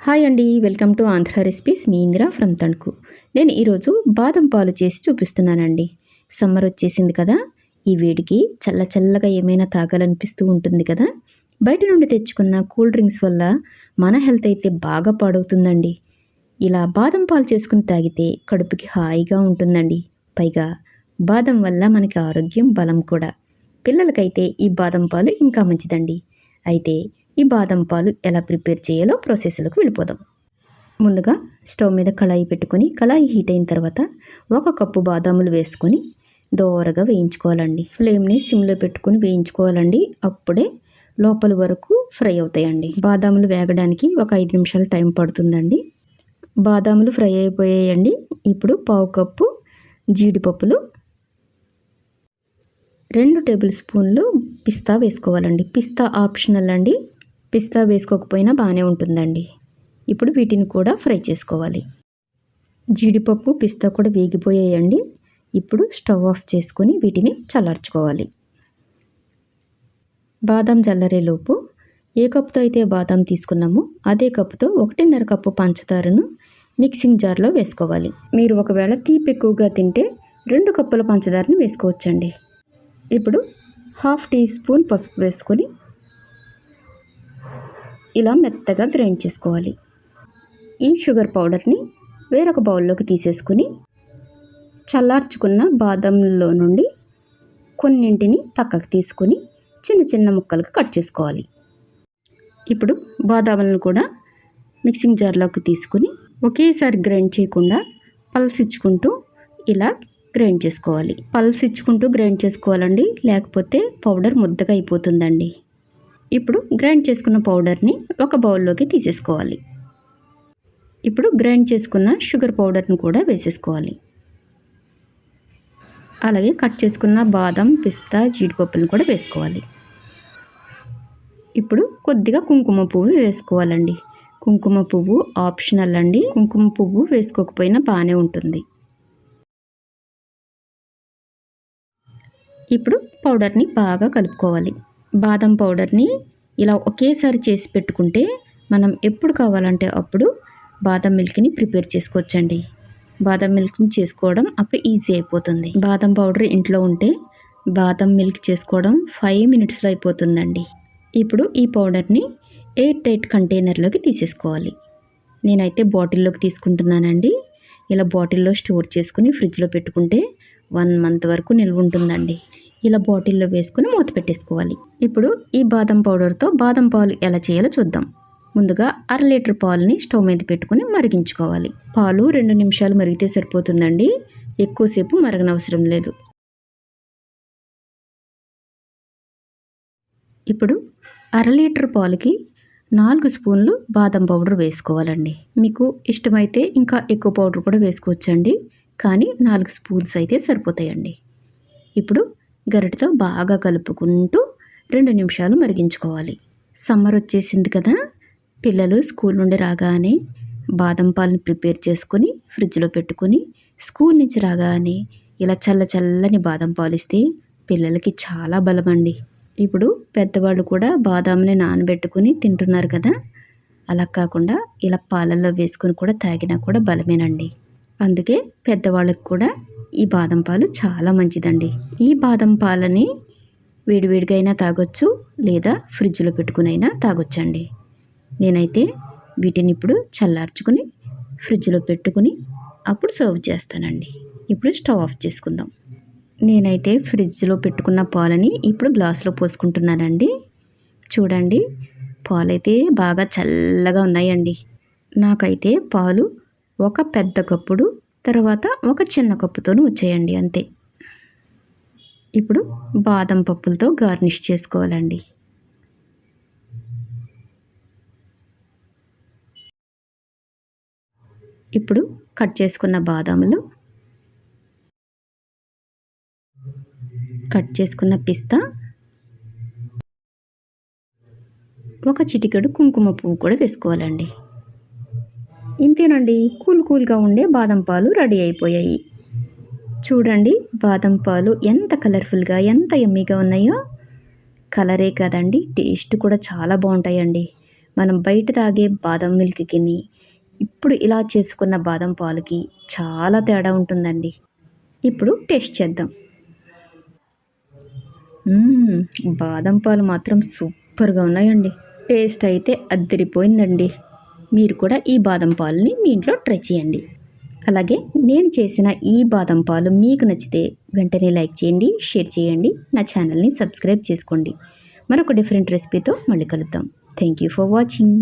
Hi అండి welcome to Andhra recipes. మీ Indira from Tanuku. నేను ఈరోజు బాదం పాలు చేసి చూపిస్తున్నానండి. సమ్మర్ వచ్చేసింది కదా ఈ వేడికి చల్ల చల్లగా ఏమైనా తాగాలనిపిస్తూ ఉంటుంది కదా. బయట నుండి తెచ్చుకున్న కూల్ డ్రింక్స్ వల్ల మన హెల్త్ అయితే బాగా పాడవుతుందండి. ఇలా బాదం పాలు చేసుకుని తాగితే కడుపుకి హాయిగా ఉంటుందండి. పైగా బాదం వల్ల మనకి ఆరోగ్యం బలం కూడా. పిల్లలకైతే ఈ బాదం పాలు ఇంకా మంచిదండి. అయితే ఈ బాదం పాలు ఎలా ప్రిపేర్ చేయాలో ప్రాసెస్లోకి వెళ్ళిపోదాం. ముందుగా స్టవ్ మీద కళాయి పెట్టుకొని కళాయి హీట్ అయిన తర్వాత ఒక కప్పు బాదాములు వేసుకొని దోరగా వేయించుకోవాలండి. ఫ్లేమ్ని సిమ్లో పెట్టుకొని వేయించుకోవాలండి. అప్పుడే లోపల వరకు ఫ్రై అవుతాయండి. బాదాములు వేగడానికి ఒక ఐదు నిమిషాలు టైం పడుతుందండి. బాదాములు ఫ్రై అయిపోయాయండి. ఇప్పుడు పావు కప్పు జీడిపప్పులు రెండు టేబుల్ స్పూన్లు పిస్తా వేసుకోవాలండి. పిస్తా ఆప్షనల్ అండి. పిస్తా వేసుకోకపోయినా బాగానే ఉంటుందండి. ఇప్పుడు వీటిని కూడా ఫ్రై చేసుకోవాలి. జీడిపప్పు పిస్తా కూడా వేగిపోయాయండి. ఇప్పుడు స్టవ్ ఆఫ్ చేసుకొని వీటిని చల్లార్చుకోవాలి. బాదం జల్లరేలోపు ఏ కప్పుతో అయితే బాదం తీసుకున్నామో అదే కప్పుతో ఒకటిన్నర కప్పు పంచదారను మిక్సింగ్ జార్లో వేసుకోవాలి. మీరు ఒకవేళ తీపి ఎక్కువగా తింటే రెండు కప్పుల పంచదారను వేసుకోవచ్చండి. ఇప్పుడు హాఫ్ టీ స్పూన్ పసుపు వేసుకొని ఇలా మెత్తగా గ్రైండ్ చేసుకోవాలి. ఈ షుగర్ పౌడర్ని వేరొక బౌల్లోకి తీసేసుకుని చల్లార్చుకున్న బాదంలో నుండి కొన్నింటిని పక్కకు తీసుకుని చిన్న చిన్న ముక్కలుగా కట్ చేసుకోవాలి. ఇప్పుడు బాదాములను కూడా మిక్సింగ్ జార్లోకి తీసుకుని ఒకేసారి గ్రైండ్ చేయకుండా పల్స్ ఇచ్చుకుంటూ ఇలా గ్రైండ్ చేసుకోవాలి. పల్స్ ఇచ్చుకుంటూ గ్రైండ్ చేసుకోవాలండి లేకపోతే పౌడర్ ముద్దగా అయిపోతుందండి. ఇప్పుడు గ్రైండ్ చేసుకున్న పౌడర్ని ఒక బౌల్లోకి తీసేసుకోవాలి. ఇప్పుడు గ్రైండ్ చేసుకున్న షుగర్ పౌడర్ని కూడా వేసేసుకోవాలి. అలాగే కట్ చేసుకున్న బాదం పిస్తా జీడిపప్పులను కూడా వేసుకోవాలి. ఇప్పుడు కొద్దిగా కుంకుమ పువ్వు వేసుకోవాలండి. కుంకుమ పువ్వు ఆప్షనల్ అండి. కుంకుమ పువ్వు వేసుకోకపోయినా బాగానే ఉంటుంది. ఇప్పుడు పౌడర్ని బాగా కలుపుకోవాలి. బాదం పౌడర్ని ఇలా ఒకేసారి చేసి పెట్టుకుంటే మనం ఎప్పుడు కావాలంటే అప్పుడు బాదం మిల్క్ని ప్రిపేర్ చేసుకోవచ్చండి. బాదం మిల్క్ని చేసుకోవడం అప్పుడు ఈజీ అయిపోతుంది. బాదం పౌడర్ ఇంట్లో ఉంటే బాదం మిల్క్ చేసుకోవడం ఫైవ్ మినిట్స్లో అయిపోతుందండి. ఇప్పుడు ఈ పౌడర్ని ఎయిర్ టైట్ కంటైనర్లోకి తీసేసుకోవాలి. నేనైతే బాటిల్లోకి తీసుకుంటున్నానండి. ఇలా బాటిల్లో స్టోర్ చేసుకుని ఫ్రిడ్జ్లో పెట్టుకుంటే వన్ మంత్ వరకు నిల్వ ఉంటుందండి. ఇలా బాటిల్లో వేసుకుని మూత పెట్టేసుకోవాలి. ఇప్పుడు ఈ బాదం పౌడర్తో బాదం పాలు ఎలా చేయాలో చూద్దాం. ముందుగా అర లీటర్ పాలని స్టవ్ మీద పెట్టుకుని మరిగించుకోవాలి. పాలు రెండు నిమిషాలు మరిగితే సరిపోతుందండి. ఎక్కువసేపు మరగనవసరం లేదు. ఇప్పుడు అర లీటర్ పాలకి నాలుగు స్పూన్లు బాదం పౌడర్ వేసుకోవాలండి. మీకు ఇష్టమైతే ఇంకా ఎక్కువ పౌడర్ కూడా వేసుకోవచ్చండి. కానీ నాలుగు స్పూన్స్ అయితే సరిపోతాయండి. ఇప్పుడు గరిటతో బాగా కలుపుకుంటూ రెండు నిమిషాలు మరిగించుకోవాలి. సమ్మర్ వచ్చేసింది కదా. పిల్లలు స్కూల్ నుండి రాగానే బాదం పాలను ప్రిపేర్ చేసుకొని ఫ్రిడ్జ్లో పెట్టుకొని స్కూల్ నుంచి రాగానే ఇలా చల్ల చల్లని బాదం పాలు ఇస్తే పిల్లలకి చాలా బలమండి. ఇప్పుడు పెద్దవాళ్ళు కూడా బాదాంని నానబెట్టుకుని తింటున్నారు కదా. అలా కాకుండా ఇలా పాలల్లో వేసుకుని కూడా తాగినా కూడా బలమేనండి. అందుకే పెద్దవాళ్ళకి కూడా ఈ బాదం పాలు చాలా మంచిదండి. ఈ బాదం పాలని వేడివేడిగా అయినా తాగొచ్చు లేదా ఫ్రిడ్జ్లో పెట్టుకునైనా తాగొచ్చండి. నేనైతే వీటిని ఇప్పుడు చల్లార్చుకుని ఫ్రిడ్జ్లో పెట్టుకుని అప్పుడు సర్వ్ చేస్తానండి. ఇప్పుడు స్టవ్ ఆఫ్ చేసుకుందాం. నేనైతే ఫ్రిడ్జ్లో పెట్టుకున్న పాలని ఇప్పుడు గ్లాసులో పోసుకుంటున్నానండి. చూడండి పాలైతే బాగా చల్లగా ఉన్నాయండి. నాకైతే పాలు ఒక పెద్ద కప్పుడు తర్వాత ఒక చిన్న కప్పుతో వచ్చేయండి అంతే. ఇప్పుడు బాదం పప్పులతో గార్నిష్ చేసుకోవాలండి. ఇప్పుడు కట్ చేసుకున్న బాదాములు కట్ చేసుకున్న పిస్తా ఒక చిటికెడు కుంకుమ పువ్వు కూడా వేసుకోవాలండి. ఇంతేనండి. కూల్ కూల్గా ఉండే బాదం పాలు రెడీ అయిపోయాయి. చూడండి బాదం పాలు ఎంత కలర్ఫుల్గా ఎంత ఎమ్మీగా ఉన్నాయో. కలరే కదండి టేస్ట్ కూడా చాలా బాగుంటాయండి. మనం బయట తాగే బాదం మిల్క్కిని ఇప్పుడు ఇలా చేసుకున్న బాదం పాలకి చాలా తేడా ఉంటుందండి. ఇప్పుడు టేస్ట్ చేద్దాం. బాదం పాలు మాత్రం సూపర్గా ఉన్నాయండి. టేస్ట్ అయితే అద్దరిపోయిందండి మీరు కూడా ఈ బాదం పాలని మీ ఇంట్లో ట్రై చేయండి. అలాగే నేను చేసిన ఈ బాదం పాలు మీకు నచ్చితే వెంటనే లైక్ చేయండి షేర్ చేయండి నా ఛానల్ని సబ్స్క్రైబ్ చేసుకోండి. మరొక డిఫరెంట్ రెసిపీతో మళ్ళీ కలుద్దాం. Thank you for watching.